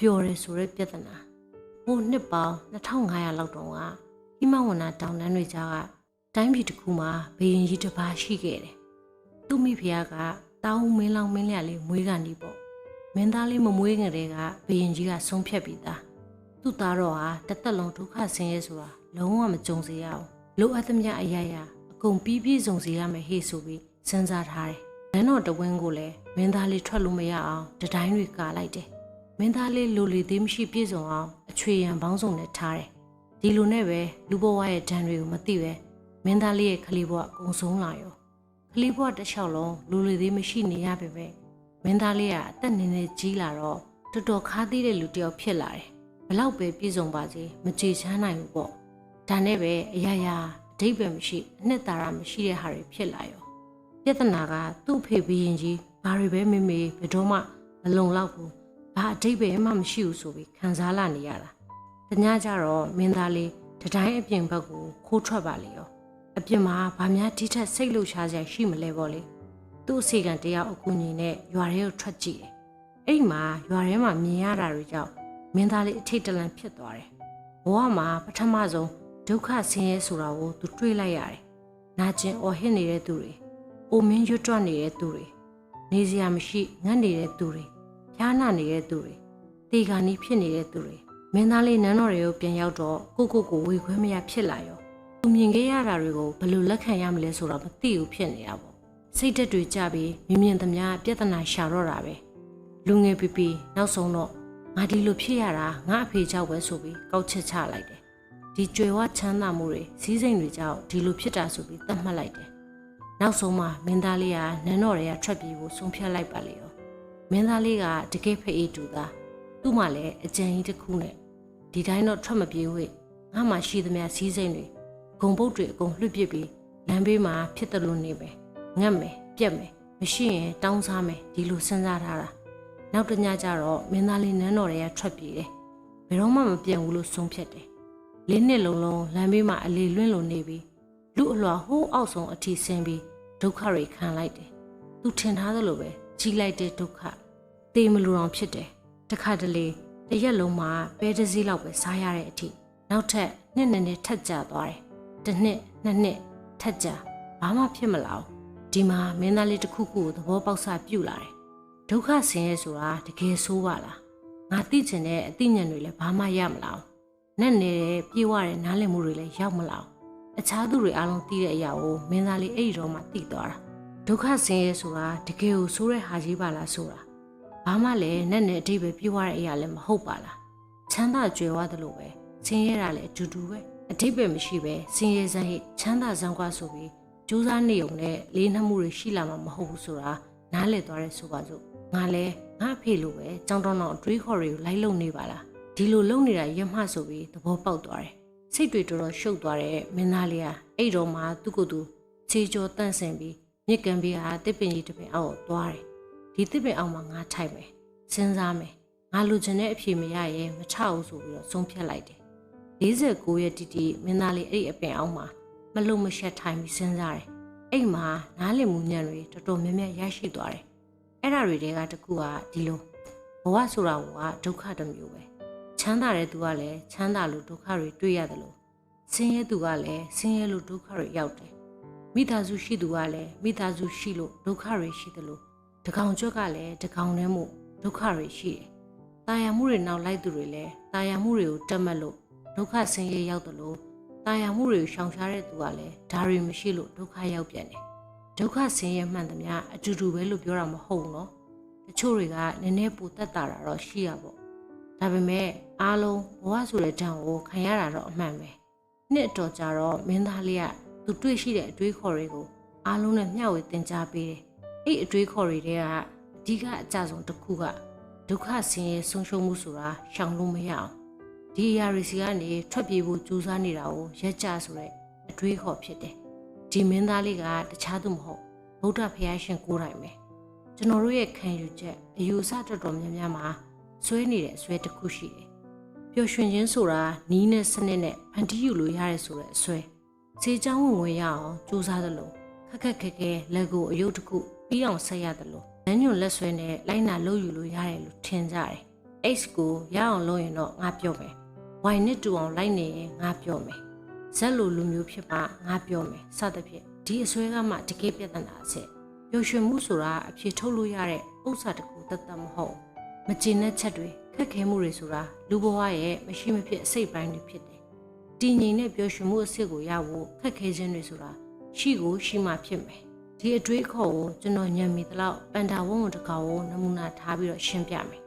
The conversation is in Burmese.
ပျော်တယ်ဆိုတဲ့ပြဿနာဟိုနှစ်ပေါင်း2500လောက်တုန်းကဟိမဝန္တာတောင်တန်းတွေကြားကတိုင်းပြည်တစ်ခုမှာဘယင်ကြီးတစ်ပါးရှိခဲ့တယ်သူ့မိဖုရားကတောင်းမင်းလောင်မင်းလျလေးမွေးကန်ဒီပေါ့မင်းသားလေးမမွေးငယ်တဲ့ကဘယင်ကြီးကဆုံးဖြတ်ပြီးသားသူ့သားတော်ဟာတစ်သက်လုံးဒုက္ခဆင်းရဲဆိုတာလုံးဝမကြုံစေရအောင်လိုအပ်သမျှအရာရာအကုန်ပြီးပြည့်စုံစေရမယ်ဟေ့ဆိုပြီးစဉ်းစားထားတယ်။နန်းတော်တဝင်းကိုလည်းမင်းသားလေးထွက်လို့မရအောင်တတိုင်းတွေကာလိုက်တယ်။ မင်းသားလေးလိုလေသေးမရှိပြည့်စုံအောင်အချွေရံပေါင်းစုံနဲ့ထားတယ်။ဒီလိုနဲ့ပဲလူဘဝရဲ့ဒဏ်တွေကိုမသိပဲမင်းသားလေးရဲ့ခလီဘဝအကုန်ဆုံးလာရော။ခလီဘဝတစ်လျှောက်လုံးလူလေသေးမရှိနေရပေမဲ့မင်းသားလေးကအသက်နည်းနည်းကြီးလာတော့တော်တော်ခါးသေးတဲ့လူတစ်ယောက်ဖြစ်လာတယ်။ဘလောက်ပဲပြည့်စုံပါစေမကြေချမ်းနိုင်ဘူးပေါ့။ဒါနဲ့ပဲအရာရာအဓိပ္ပာယ်မရှိအနှစ်သာရမရှိတဲ့ဟာတွေဖြစ်လာရောပြဿနာကသူ့ဖေဘီရင်ကြီးဘာတွေပဲမေမေဘယ်တော့မှမလုံလောက်ဘူး ဘာအဓိပ္ပာယ်မှမရှိဘူးဆိုပြီးခံစားလာနေရတာတ냐ကြတော့မင်းသားလေးတတိုင်းအပြင်ဘက်ကိုခိုးထွက်ပါလေရောအပြင်မှာဗာများဒီထက်စိတ်လှုပ်ရှားစရာရှိမလဲပေါ့လေသူ့အစီကံတရားအကူအညီနဲ့ရွာထဲကိုထွက်ကြည့်တယ်အဲ့ဒီမှာရွာထဲမှာမြင်ရတာတွေကြောင့်မင်းသားလေးအထိတ်တလန့်ဖြစ်သွားတယ်ဘဝမှာပထမဆုံးဒုက္ခဆင်းရဲဆိုတာကိုသူတွေးလိုက်ရတယ်။နာကျင်အော်ဟစ်နေတဲ့သူတွေ၊အိုမင်းရွတ်တွနေတဲ့သူတွေ၊နေစရာမရှိငတ်နေတဲ့သူတွေ၊ ဖျားနာနေတဲ့သူတွေ၊တေဂာနီဖြစ်နေတဲ့သူတွေမင်းသားလေးနန်းတော်တွေကိုပြန်ရောက်တော့ကိုကိုကိုဝေခွဲမရဖြစ်လာရော။သူမြင်ခဲ့ရတာတွေကိုဘယ်လိုလက်ခံရမလဲဆိုတော့မသိဘူးဖြစ်နေတာပေါ့။စိတ်သက်တွေကြပြီးမြင်မြင်သမျှပြဿနာရှာတော့တာပဲ။လူငယ်ပီပီနောက်ဆုံးတော့ငါဒီလိုဖြစ်ရတာငါအဖေကြောက်ပဲဆိုပြီးကောက်ချက်ချလိုက်တယ်။ဒီကြွယ်ဝချမ်းသာမှုတွေစည်းစိမ်တွေကြောင့်ဒီလိုဖြစ်တာဆိုပြီးသတ်မှတ်လိုက်တယ်။နောက်ဆုံးမှမင်းသားလေးကနန်းတော်တွေကထွက်ပြေးဖို့ဆုံးဖြတ်လိုက်ပါလေရော။ မင်းသားလေးကတကယ်ဖေးအေးတူသားသူ့မှလည်းအကြံကြီးတစ်ခုနဲ့ဒီတိုင်းတော့ထွက်မပြေးဝေ့ငါမှရှိသမျှစည်းစိမ်တွေဂုံပုတ်တွေအကုန်လွှတ်ပစ်ပြီးလမ်းဘေးမှာဖြစ်တယ်လို့နေပဲငတ်မယ်ပြက်မယ်မရှိရင်တောင်းစားမယ်ဒီလိုစဉ်းစားထားတာနောက်တစ်ညကျတော့မင်းသားလေးနန်းတော်တွေကထွက်ပြေးတယ်ဘယ်တော့မှမပြောင်းဘူးလို့ဆုံးဖြတ်တယ်လေးနှစ်လုံးလုံးလမ်းဘေးမှာအလီလွင့်လုံနေပြီးလူအလွှာဟိုးအောက်ဆုံးအထိဆင်းပြီးဒုက္ခတွေခံလိုက်တယ်။သူထင်ထားသလိုပဲ ကြီးလိုက်တဲ့ဒုက္ခတေးမလူအောင်ဖြစ်တယ်။တခါတလေတစ်ရက်လုံးမှာပဲတစ်စည်းလောက်ပဲစားရတဲ့အထိနောက်ထပ်နှစ်နှစ်နဲ့ထပ်ကျသွားတယ်။တစ်နှစ်နှစ်နှစ်ထပ်ကျဘာမှဖြစ်မလာဘူး။ဒီမှာမင်းသားလေးတစ်ခုခုကိုသဘောပေါက်စပြုလာတယ်။ဒုက္ခဆင်းရဲဆိုတာတကယ်ဆိုးပါလား။ငါသိချင်တဲ့အသိဉာဏ်တွေလည်းဘာမှရမလာဘူး။နဲ့နေတဲ့ပြေးဝတဲ့နားလည်မှုတွေလည်းရောက်မလာဘူးအခြားသူတွေအားလုံးသိတဲ့အရာကိုမင်းသားလေးအဲ့ဒီတော့မှသိသွားတာ ဒုက္ခဆင်းရဲဆိုတာတကယ်ကိုဆိုးတဲ့ဟာကြီးပါလားဆိုတာဘာမှလည်းနဲ့နဲ့အတိတ်ပဲပြေးဝတဲ့အရာလည်းမဟုတ်ပါလားချမ်းသာကြွယ်ဝသလိုပဲဆင်းရဲတာလည်းအတူတူပဲအတိတ်ပဲမရှိပဲဆင်းရဲစမ်းဟိချမ်းသာစမ်းကွာဆိုပြီးကြိုးစားနေုံနဲ့လေးနှမှုတွေရှိလာမှာမဟုတ်ဘူးဆိုတာနားလည်သွားတဲ့ဆိုပါစို့ငါလည်းငါအဖေလိုပဲကြောင်းတောင်းတော့အတွေးခေါ်တွေကိုလိုက်လုံနေပါလားဒီလိုလုံနေတာရမှဆိုပြီးသဘောပေါက်သွားတယ်။စိတ်တွေတော်တော်ရှုပ်သွားတဲ့မင်းသားလေးကအဲ့တော့မှသူ့ကိုယ်သူခြေကြောတန့်ဆင်ပြီး မြစ်ကန်ပြီးဟာတစ်ပင်ကြီးတစ်ပင်အောက်ကိုသွားတယ်။ဒီတစ်ပင်အောက်မှာငါထိုက်မယ်။စဉ်းစားမယ်။ငါလူချင်တဲ့အဖြေမရရင်မချဘူးဆိုပြီးတော့ဆုံးဖြတ်လိုက်တယ်။49ရက်တိတိမင်းသားလေးအဲ့ဒီအပင်အောက်မှာမလုံမရှက်ထိုင်ပြီးစဉ်းစားတယ်။အဲ့မှာနားလည်မှုညံ့တွေတော်တော်များများရရှိသွားတယ်။အဲ့ဒါတွေတဲကတကူကဒီလိုဘဝဆိုတာကဒုက္ခတစ်မျိုးပဲ။ချမ်းသာတဲ့သူကလည်းချမ်းသာလို့ဒုက္ခတွေတွေ့ရတယ်လို့ဆင်းရဲသူကလည်းဆင်းရဲလို့ဒုက္ခတွေရောက်တယ် မိသားစုရှိသူကလည်းမိသားစုရှိလို့ဒုက္ခတွေရှိတယ်လို့တကောင်ကျွတ်ကလည်းတကောင်တည်းမို့ဒုက္ခတွေရှိတယ်တာယာမှုတွေနောက်လိုက်သူတွေလည်းတာယာမှုတွေကိုတက်မှတ်လို့ဒုက္ခဆင်းရဲရောက်တယ်လို့တာယာမှုတွေကိုရှောင်ရှားတဲ့သူကလည်းဒါတွေမရှိလို့ဒုက္ခရောက်ပြန်တယ်ဒုက္ခဆင်းရဲမှန်သမျှအတူတူပဲလို့ပြောတာမဟုတ်ဘူးနော်တချို့တွေကနည်းနည်းပူတက်တာတော့ရှိရပေါ့ဒါပေမဲ့အားလုံးဘဝဆိုတဲ့ဓာတ်ကိုခံရတာတော့အမှန်ပဲနှစ်အတော်ကြာတော့မင်းသားလေးက သူတွေ့ရှိတဲ့အတွေးခေါ်တွေကိုအားလုံးနဲ့မျှဝေသင်ကြားပေးတယ်အဲ့အတွေးခေါ်တွေထဲကအဓိကအကြဆုံးတစ်ခုကဒုက္ခဆင်းရဲဆုံးရှုံးမှုဆိုတာရှောင်လို့မရအောင်ဒီအရာတွေစီကနေထွက်ပြေးဖို့ကြိုးစားနေတာကိုရက်ကြဆိုတဲ့အတွေးခေါ်ဖြစ်တယ်ဒီမင်းသားလေးကတခြားသူမဟုတ်ဗုဒ္ဓဖရာရှင်ကိုယ်တိုင်ပဲကျွန်တော်တို့ရဲ့ခံယူချက်အယူအဆတော်တော်များများမှာဆွဲနေတဲ့အဆွဲတစ်ခုရှိတယ်။ပျော်ရွှင်ခြင်းဆိုတာနီးနဲ့စနစ်နဲ့ဖန်တီးယူလို့ရတယ်ဆိုတဲ့အဆွဲ။ ခြေချောင်းဝင်ဝင်ရအောင်ကြိုးစားသလိုခက်ခက်ခဲခဲလက်ကိုအယုတ်တစ်ခုပြီးအောင်ဆက်ရသလိုလမ်းညွန်လက်ဆွဲနဲ့လိုက်နာလို့ယူလို့ရတယ်လို့ထင်ကြတယ်။ X ကိုရအောင်လုပ်ရင်တော့ငါပြောမယ် Y နဲ့တူအောင်လိုက်နေရင်ငါပြောမယ် Z လိုလူမျိုးဖြစ်ပါငါပြောမယ်စသဖြင့်ဒီအစွဲကမှတကယ်ပြဿနာအဆက်ပျော်ရွှင်မှုဆိုတာအဖြစ်ထုတ်လို့ရတဲ့ဥစ္စာတစ်ခုတသက်မဟုတ်မကျင်တဲ့ချက်တွေခက်ခဲမှုတွေဆိုတာလူဘဝရဲ့မရှိမဖြစ်အစိတ်ပိုင်းတွေဖြစ်တယ် တည်ငြိမ်တဲ့ပျော်ရွှင်မှုအစစ်ကိုရဖို့ခက်ခဲခြင်းတွေဆိုတာရှိကိုရှိမှဖြစ်မယ်ဒီအတွေးခေါ်ကိုကျွန်တော်ညံမိသလောက်ပန်တာဝုံးဝုံတစ်ကောင်ကိုနမူနာထားပြီးတော့ရှင်းပြမယ်